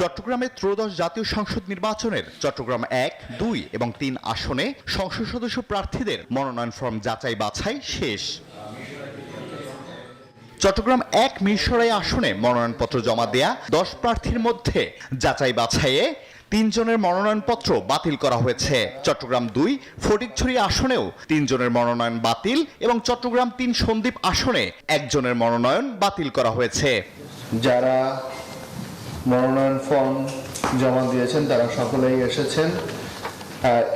চট্টগ্রামে ত্রয়োদশ জাতীয় সংসদ নির্বাচনের চট্টগ্রাম এক, দুই এবং তিন আসনে সংসদ সদস্য প্রার্থীদের মনোনয়ন ফর্ম যাচাই বাছাই শেষ। চট্টগ্রাম এক মিরসরাই আসনে মনোনয়নপত্র জমা দেয়া দশ প্রার্থীর মধ্যে যাচাই বাছাইয়ে তিনজনের মনোনয়নপত্র বাতিল করা হয়েছে। চট্টগ্রাম দুই, ফটিকছড়ি আসনেও তিনজনের মনোনয়ন বাতিল এবং চট্টগ্রাম তিন সন্দ্বীপ আসনে একজনের মনোনয়ন বাতিল করা হয়েছে। যারা মনোনয়ন ফর্ম জমা দিয়েছেন, তারা সকলেই এসেছেন।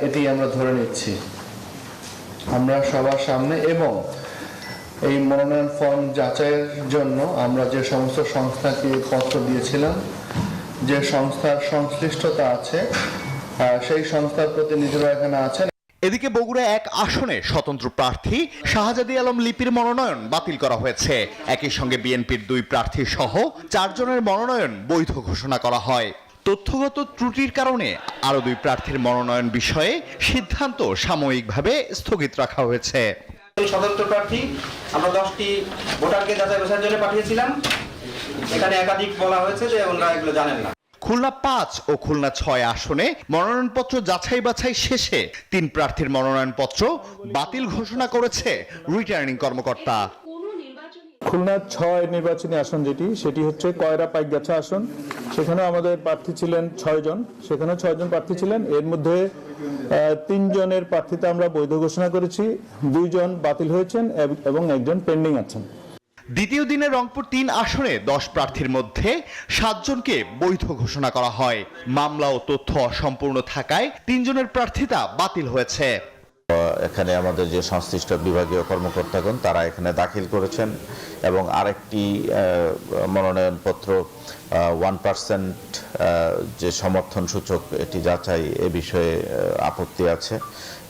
এটি আমরা ধরে নিচ্ছি। আমরা সবার সামনে এবং এই মনোনয়ন ফর্ম যাচাইয়ের জন্য আমরা যে সমস্ত সংস্থাকে পত্র দিয়েছিলাম, যে সংস্থার সংশ্লিষ্টতা আছে সেই সংস্থার প্রতিনিধিরা এখানে আছেন। এদিকে বগুড়া এক আসনে স্বতন্ত্র প্রার্থী শাহজাদি আলম লিপির মনোনয়ন বাতিল করা হয়েছে। একই সঙ্গে বিএনপির দুই প্রার্থী সহ চারজনের মনোনয়ন বৈধ ঘোষণা করা হয়। তথ্যগত ত্রুটির কারণে আরও দুই প্রার্থীর মনোনয়ন বিষয়ে সিদ্ধান্ত সাময়িকভাবে স্থগিত রাখা হয়েছে। স্বতন্ত্র প্রার্থী, আমরা দশটি ভোটারকে যাচাই বাছাইয়ের জন্য পাঠিয়েছিলাম। এখানে একাধিক বলা হয়েছে যে ওনারা এগুলো জানেন না। খুলনা পাঁচ ও খুলনা ছয় আসনে মনোনয়নপত্র যাচাই বাছাই শেষে তিন প্রার্থীর মনোনয়নপত্র বাতিল ঘোষণা করেছে রিটার্নিং কর্মকর্তা। খুলনা ছয় নির্বাচনী আসন যেটি, সেটি হচ্ছে কয়রা পাইকগাছা আসন। সেখানে আমাদের প্রার্থী ছিলেন ছয়জন সেখানে ছয়জন প্রার্থী ছিলেন। এর মধ্যে তিনজনের প্রার্থীতা আমরা বৈধ ঘোষণা করেছি। দুইজন বাতিল হয়েছেন এবং একজন পেন্ডিং আছেন। দ্বিতীয় দিনে রংপুর তিন আসনে দশ প্রার্থীর মধ্যে সাতজনকে বৈধ ঘোষণা করা হয়। মামলা ও তথ্য অসম্পূর্ণ থাকায় তিনজনের প্রার্থিতা বাতিল হয়েছে। এখানে আমাদের যে সংশ্লিষ্ট বিভাগীয় কর্মকর্তাগণ, তারা এখানে দাখিল করেছেন এবং আরেকটি মনোনয়নপত্র ওয়ান পার্সেন্ট যে সমর্থন সূচক, এটি যাচাই এ বিষয়ে আপত্তি আছে।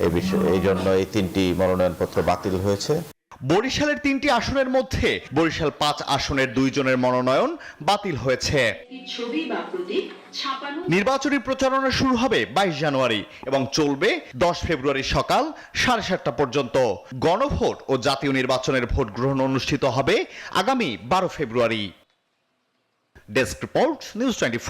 এই বিষয়ে, এই জন্য এই তিনটি মনোনয়নপত্র বাতিল হয়েছে। বরিশালের তিনটি আসনের মধ্যে বরিশাল পাঁচ আসনের দুইজনের মনোনয়ন বাতিল হয়েছে। নির্বাচনী প্রচারণা শুরু হবে বাইশ জানুয়ারি এবং চলবে দশ ফেব্রুয়ারি সকাল সাড়ে সাতটা পর্যন্ত। গণভোট ও জাতীয় নির্বাচনের ভোট গ্রহণ অনুষ্ঠিত হবে আগামী বারো ফেব্রুয়ারি। Desk report, news twenty